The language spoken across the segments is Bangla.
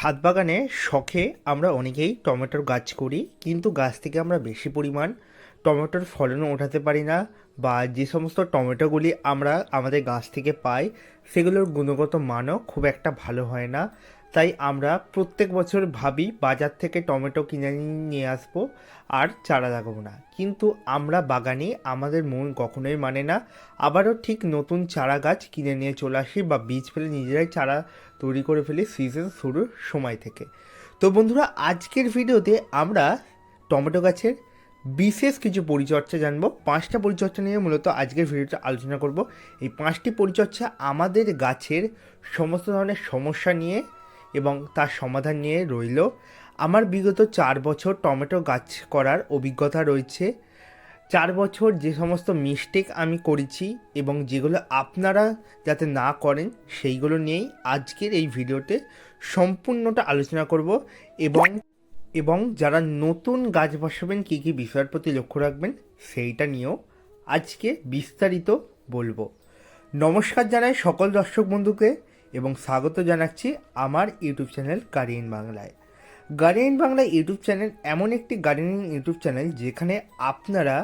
ছাদ বাগানে শখে আমরা অনেকেই টমেটোর গাছ করি, কিন্তু গাছ থেকে আমরা বেশি পরিমাণ টমেটোর ফলনও ওঠাতে পারি না বা যে সমস্ত টমেটোগুলি আমরা আমাদের গাছ থেকে পাই, সেগুলোর গুণগত মানও খুব একটা ভালো হয় না। তাই আমরা প্রত্যেক বছর ভাবি বাজার থেকে টমেটো কিনে নিয়ে আসব আর চারা লাগাবো না। কিন্তু আমরা বাগানে আমাদের মন কখনোই মানে না। আবারও ঠিক নতুন চারা গাছ কিনে নিয়ে চলে আসি বা বীজ ফেলে নিজেরাই চারা তৈরি করে ফেলি সিজন শুরুর সময় থেকে। তো বন্ধুরা, আজকের ভিডিওতে আমরা টমেটো গাছের বিশেষ কিছু পরিচর্যা জানব। পাঁচটা পরিচর্যা নিয়ে মূলত আজকের ভিডিওটা আলোচনা করব। এই পাঁচটি পরিচর্যা আমাদের গাছের সমস্ত ধরনের সমস্যা নিয়ে এবং তার সমাধান নিয়ে রইল। আমার বিগত চার বছর টমেটো গাছ করার অভিজ্ঞতা রয়েছে। চার বছর যে সমস্ত মিস্টেক আমি করেছি এবং যেগুলো আপনারা যাতে না করেন, সেইগুলো নিয়েই আজকের এই ভিডিওতে সম্পূর্ণটা আলোচনা করব এবং এবং যারা নতুন গাছ বসাবেন, কী কী বিষয়ের প্রতি লক্ষ্য রাখবেন, সেইটা নিয়েও আজকে বিস্তারিত বলব। নমস্কার জানাই সকল দর্শক বন্ধুকে। এবং স্বাগত জানাচ্ছি আমার ইউটিউব চ্যানেল গার্ডিয়ান বাংলায়। গার্ডিয়ান বাংলা ইউটিউব চ্যানেল এমন একটি গার্ডেনিং ইউটিউব চ্যানেল যেখানে আপনারা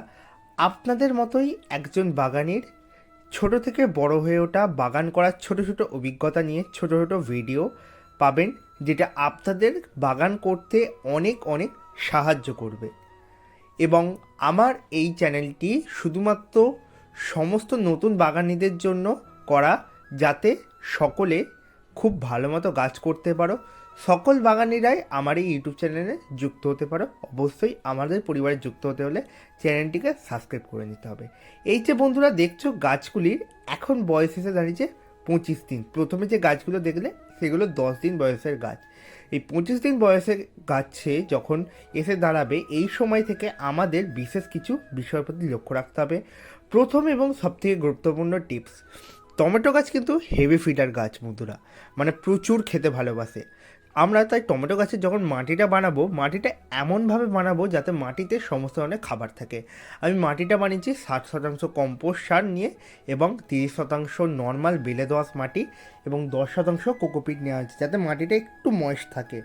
আপনাদের মতোই একজন বাগানের ছোট থেকে বড় হয়ে ওঠা, বাগান করার ছোট ছোট অভিজ্ঞতা নিয়ে ছোট ছোট ভিডিও পাবেন, যেটা আপনাদের বাগান করতে অনেক অনেক সাহায্য করবে। এবং আমার এই চ্যানেলটি শুধুমাত্র সমস্ত নতুন বাগানিদের জন্য করা, যাতে সকলে খুব ভালো মতো গাছ করতে পারো। সকল বাগানিরাই আমার এই ইউটিউব চ্যানেলে যুক্ত হতে পারো। অবশ্যই আমাদের পরিবারে যুক্ত হতে হলে চ্যানেলটিকে সাবস্ক্রাইব করে নিতে হবে। এই যে বন্ধুরা দেখছ, গাছগুলির এখন বয়স এসে দাঁড়িয়েছে পঁচিশ দিন। প্রথমে যে গাছগুলো দেখলে, সেগুলো দশ দিন বয়সের গাছ। এই পঁচিশ দিন বয়সের গাছে যখন এসে দাঁড়াবে, এই সময় থেকে আমাদের বিশেষ কিছু বিষয়ের প্রতি লক্ষ্য রাখতে হবে। প্রথম এবং সবথেকে গুরুত্বপূর্ণ টিপস টমেটো গাছ কিন্তু হেভি ফিডার গাছ বন্ধুরা মানে প্রচুর খেতে ভালোবাসে। আমরা তাই টমেটো গাছের যখন মাটিটা বানাবো, মাটিটা এমনভাবে বানাবো যাতে মাটিতে সমস্ত ধরনের খাবার থাকে। আমি মাটিটা বানিয়েছি ষাট শতাংশ কম্পোস্ট সার নিয়ে এবং তিরিশ শতাংশ নর্মাল বেলে দোয়াশ মাটি এবং দশ শতাংশ কোকোপিট নেওয়া হয়েছে যাতে মাটিটা একটু ময়েস্ট থাকে।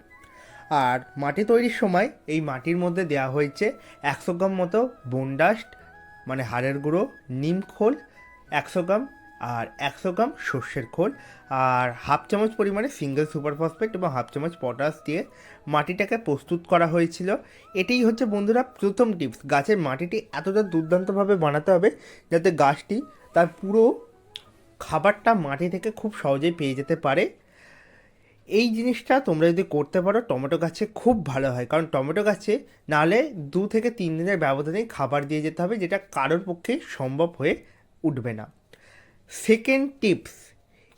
আর মাটি তৈরির সময় এই মাটির মধ্যে দেওয়া হয়েছে একশো গ্রাম মতো বনডাস্ট মানে হাড়ের গুঁড়ো, নিম খোল, একশো গ্রাম আর একশো গ্রাম সর্ষের খোল আর হাফ চামচ পরিমাণে সিঙ্গেল সুপার ফসফেট এবং হাফ চামচ পটাশ দিয়ে মাটিটাকে প্রস্তুত করা হয়েছিল। এটাই হচ্ছে বন্ধুরা প্রথম টিপস। গাছের মাটিটি এতটা দুর্দান্তভাবে বানাতে হবে যাতে গাছটি তার পুরো খাবারটা মাটি থেকে খুব সহজেই পেয়ে যেতে পারে। এই জিনিসটা তোমরা যদি করতে পারো, টমেটো গাছে খুব ভালো হয়। কারণ টমেটো গাছে নাহলে দু থেকে তিন দিনের ব্যবধানেই খাবার দিয়ে যেতে হবে, যেটা কারোর পক্ষে সম্ভব হয়ে উঠবে না। সেকেন্ড টিপস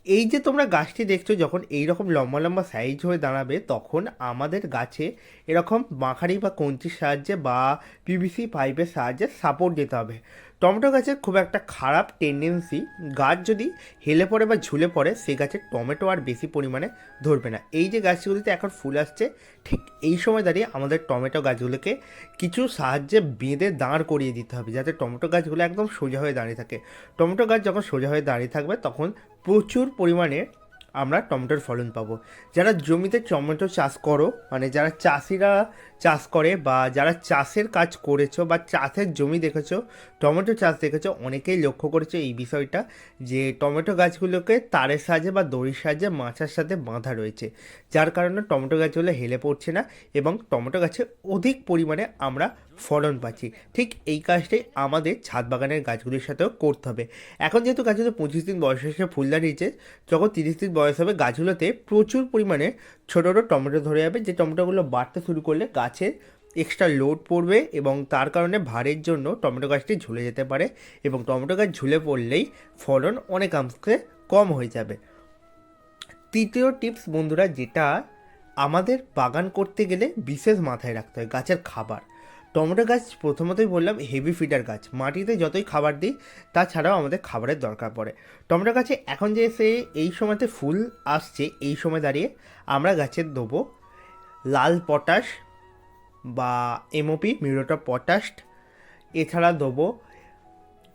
এই যে তোমরা গাছটি দেখছ যখন এই রকম লম্বা লম্বা সাইজ হয়ে দাঁড়াবে, তখন আমাদের গাছে এরকম মাখারি বা কঞ্চির সাহায্যে বা পিভিসি পাইপের সাহায্যে সাপোর্ট দিতে হবে। টমেটো গাছের খুব একটা খারাপ টেন্ডেন্সি গাছ যদি হেলে পড়ে বা ঝুলে পড়ে সেই গাছের টমেটো আর বেশি পরিমাণে ধরবে না। এই যে গাছগুলিতে এখন ফুল আসছে, ঠিক এই সময় দাঁড়িয়ে আমাদের টমেটো গাছগুলোকে কিছু সাহায্যে বেঁধে দাঁড় করিয়ে দিতে হবে, যাতে টমেটো গাছগুলো একদম সোজা হয়ে দাঁড়িয়ে থাকে। টমেটো গাছ যখন সোজা হয়ে দাঁড়িয়ে থাকবে, তখন প্রচুর পরিমাণে আমরা টমেটোর ফলন পাবো। যারা জমিতে টমেটো চাষ করো মানে যারা চাষিরা চাষ করে বা যারা চাষের কাজ করেছ বা চাষের জমি দেখেছ, টমেটো চাষ দেখেছ, অনেকেই লক্ষ্য করেছ এই বিষয়টা যে টমেটো গাছগুলোকে তারের সাহায্যে বা দড়ির সাহায্যে মাচার সাথে বাঁধা রয়েছে। যার কারণে টমেটো গাছগুলো হেলে পড়ছে না এবং টমেটো গাছে অধিক পরিমাণে আমরা ফলন পাচ্ছি। ঠিক এই কাজটাই আমাদের ছাদ বাগানের গাছগুলির সাথেও করতে হবে। এখন যেহেতু গাছগুলো পঁচিশ দিন বয়স এসে ফুল দাঁড়িয়েছে যখন তিরিশ দিন বয়স হবে, গাছগুলোতে প্রচুর পরিমাণে ছোটো ছোটো টমেটো ধরে যাবে। যে টমেটোগুলো বাড়তে শুরু করলে গাছে এক্সট্রা লোড পড়বে এবং তার কারণে ভারের জন্য টমেটো গাছটি ঝুলে যেতে পারে এবং টমেটো গাছ ঝুলে পড়লেই ফলন অনেকাংশে কম হয়ে যাবে। তৃতীয় টিপস বন্ধুরা, যেটা আমাদের বাগান করতে গেলে বিশেষ মাথায় রাখতে হয়, গাছের খাবার। টমেটো গাছ প্রথমতই বললাম হেভি ফিডার গাছ, মাটিতে যতই খাবার দিই, তাছাড়াও আমাদের খাবারের দরকার পড়ে। টমেটো গাছে এখন যে সে এই সময়তে ফুল আসছে, এই সময় দাঁড়িয়ে আমরা গাছের দেবো লাল পটাশ বা এমওপি মিউরোটা পটাশ এছাড়া দেবো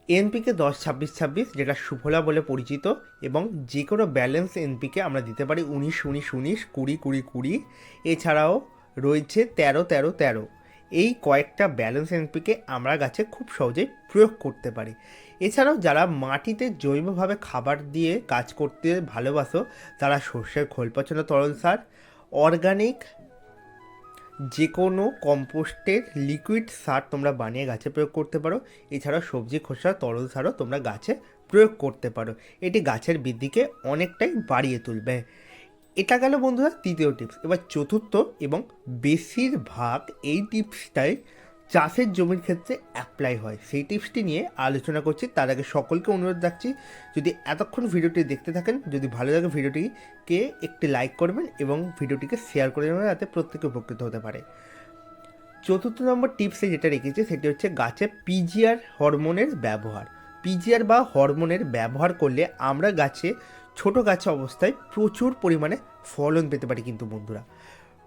এনপিকে দশ, ছাব্বিশ ছাব্বিশ, যেটা সুফলা বলে পরিচিত এবং যে কোনো ব্যালেন্স এনপিকে আমরা দিতে পারি উনিশ উনিশ উনিশ, কুড়ি কুড়ি কুড়ি। এছাড়াও রয়েছে তেরো তেরো তেরো। এই কয়েকটা ব্যালেন্স এনপিকে আমরা গাছে খুব সহজেই প্রয়োগ করতে পারি। এছাড়াও যারা মাটিতে জৈবভাবে খাবার দিয়ে কাজ করতে ভালোবাসো, তারা সর্ষের খোল পচানো তরল সার অর্গানিক যে কোনো কম্পোস্টের লিকুইড সার তোমরা বানিয়ে গাছে প্রয়োগ করতে পারো। এছাড়াও সবজি, খোসা, তরল সারও তোমরা গাছে প্রয়োগ করতে পারো। এটি গাছের বৃদ্ধিকে অনেকটাই বাড়িয়ে তুলবে। এটা গেল বন্ধুরা, তৃতীয় টিপস এবার চতুর্থ এবং বেশিরভাগ এই টিপসটাই চাষের জমির ক্ষেত্রে অ্যাপ্লাই হয়। সেই টিপসটি নিয়ে আলোচনা করছি। তার আগে সকলকে অনুরোধ রাখছি, যদি এতক্ষণ ভিডিওটি দেখতে থাকেন, যদি ভালো লাগে ভিডিওটিকে একটি লাইক করবেন এবং ভিডিওটিকে শেয়ার করে দেবেন যাতে প্রত্যেকে উপকৃত হতে পারে। চতুর্থ নম্বর টিপসে যেটা রেখেছি, সেটি হচ্ছে গাছে পিজিআর হরমোনের ব্যবহার। পিজিআর বা হরমোনের ব্যবহার করলে আমরা গাছে ছোট গাছে অবস্থায় প্রচুর পরিমাণে ফলন পেতে পারি কিন্তু বন্ধুরা।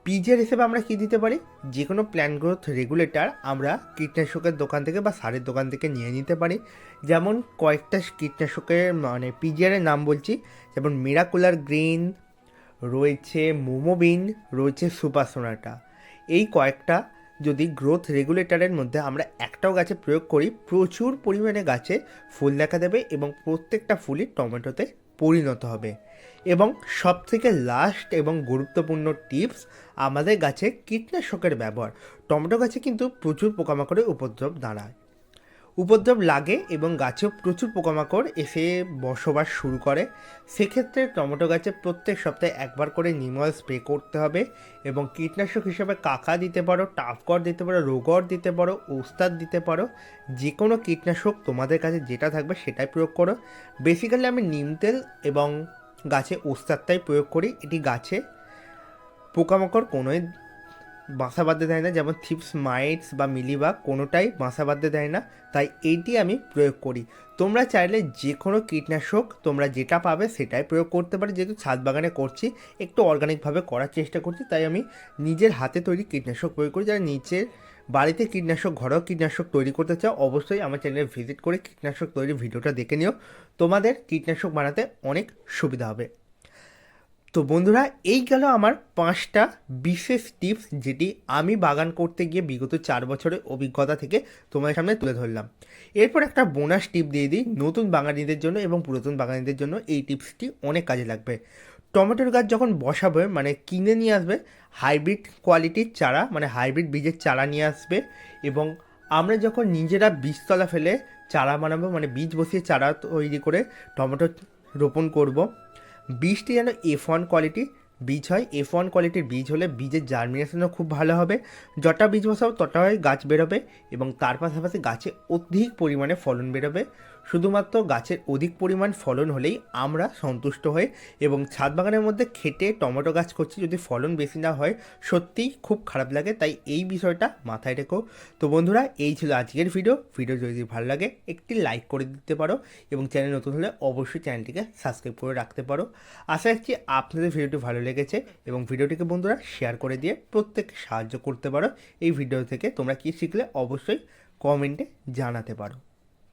পিজিআর হিসেবে আমরা কি দিতে পারি? যে কোনো প্ল্যান গ্রোথ রেগুলেটর আমরা কীটনাশকের দোকান থেকে বা সারের দোকান থেকে নিয়ে নিতে পারি। যেমন কয়েকটা কীটনাশকের মানে পিজিআরের নাম বলছি। যেমন মিরাকুলার গ্রিন রয়েছে মোমোবিন রয়েছে সুপার সোনাটা এই কয়েকটা যদি গ্রোথ রেগুলেটরের মধ্যে আমরা একটাও গাছে প্রয়োগ করি, প্রচুর পরিমাণে গাছে ফুল দেখা দেবে এবং প্রত্যেকটা ফুলই টমেটোতে পরিণত হবে। এবং সবথেকে লাস্ট এবং গুরুত্বপূর্ণ টিপস আমাদের গাছে কীটনাশকের ব্যবহার। টমেটো গাছে কিন্তু প্রচুর পোকামাকড়ের উপদ্রব দাঁড়ায়। উপদ্রব লাগে এবং গাছেও প্রচুর পোকামাকড় এসে বসবাস শুরু করে। সেক্ষেত্রে টমেটো গাছে প্রত্যেক সপ্তাহে একবার করে নিমল স্প্রে করতে হবে এবং কীটনাশক হিসেবে কাকা দিতে পারো টাফকর দিতে পারো রোগর দিতে পারো, ওস্তাদ দিতে পারো যে কোনো কীটনাশক তোমাদের কাছে যেটা থাকবে সেটাই প্রয়োগ করো। বেসিক্যালি আমি নিম তেল এবং গাছে ওস্তাদটাই প্রয়োগ করি। এটি গাছে পোকামাকড় কোনোই বাসা বাঁধতে দেয় না, যেমন থিপস, মাইটস বা মিলিবাগ, কোনোটাই বাসা বাঁধতে দেয় না। তাই এইটি আমি প্রয়োগ করি। তোমরা চাইলে যে কোনো কীটনাশক তোমরা যেটা পাবে সেটাই প্রয়োগ করতে পারো। যেহেতু ছাদ বাগানে করছি, একটু অর্গানিকভাবে করার চেষ্টা করছি, তাই আমি নিজের হাতে তৈরি কীটনাশক প্রয়োগ করি। যারা নিচের বাড়িতে কীটনাশক, ঘরোয়া কীটনাশক তৈরি করতে চাও, অবশ্যই আমার চ্যানেলে ভিজিট করে কীটনাশক তৈরি ভিডিওটা দেখে নিও। তোমাদের কীটনাশক বানাতে অনেক সুবিধা হবে। তো বন্ধুরা, এই গেল আমার পাঁচটা বিশেষ টিপস যেটি আমি বাগান করতে গিয়ে বিগত চার বছরের অভিজ্ঞতা থেকে তোমাদের সামনে তুলে ধরলাম। এরপর একটা বোনাস টিপ দিয়ে দিই, নতুন বাঙালিদের জন্য এবং পুরাতন বাঙালিদের জন্য এই টিপসটি অনেক কাজে লাগবে। টমেটোর গাছ যখন বসাবে মানে কিনে নিয়ে আসবে হাইব্রিড কোয়ালিটির চারা মানে হাইব্রিড বীজের চারা নিয়ে আসবে এবং আমরা যখন নিজেরা বীজতলা ফেলে চারা বানাবো মানে বীজ বসিয়ে চারা তৈরি করে টমেটো রোপণ করব বীজটি যেন এফ ওয়ান কোয়ালিটি বীজ হয় এফ ওয়ান কোয়ালিটির বীজ হলে বীজের জার্মিনেশনও খুব ভালো হবে। যটা বীজ বসাবো তটাই গাছ বেরোবে এবং তার পাশাপাশি গাছে অধিক পরিমাণে ফলন বেরোবে। শুধুমাত্র গাছের অধিক পরিমাণ ফলন হলেই আমরা সন্তুষ্ট হই এবং ছাদ বাগানের মধ্যে খেটে টমেটো গাছ করছি যদি ফলন বেশি না হয়, সত্যিই খুব খারাপ লাগে, তাই এই বিষয়টা মাথায় রেখো। তো বন্ধুরা, এই ছিল আজকের ভিডিও। ভিডিও যদি ভালো লাগে, একটি লাইক করে দিতে পারো এবং চ্যানেল নতুন হলে অবশ্যই চ্যানেলটিকে সাবস্ক্রাইব করে রাখতে পারো। আশা রাখছি আপনাদের ভিডিওটি ভালো লেগেছে এবং ভিডিওটিকে বন্ধুরা শেয়ার করে দিয়ে প্রত্যেককে সাহায্য করতে পারো। এই ভিডিও থেকে তোমরা কী শিখলে, অবশ্যই কমেন্টে জানাতে পারো।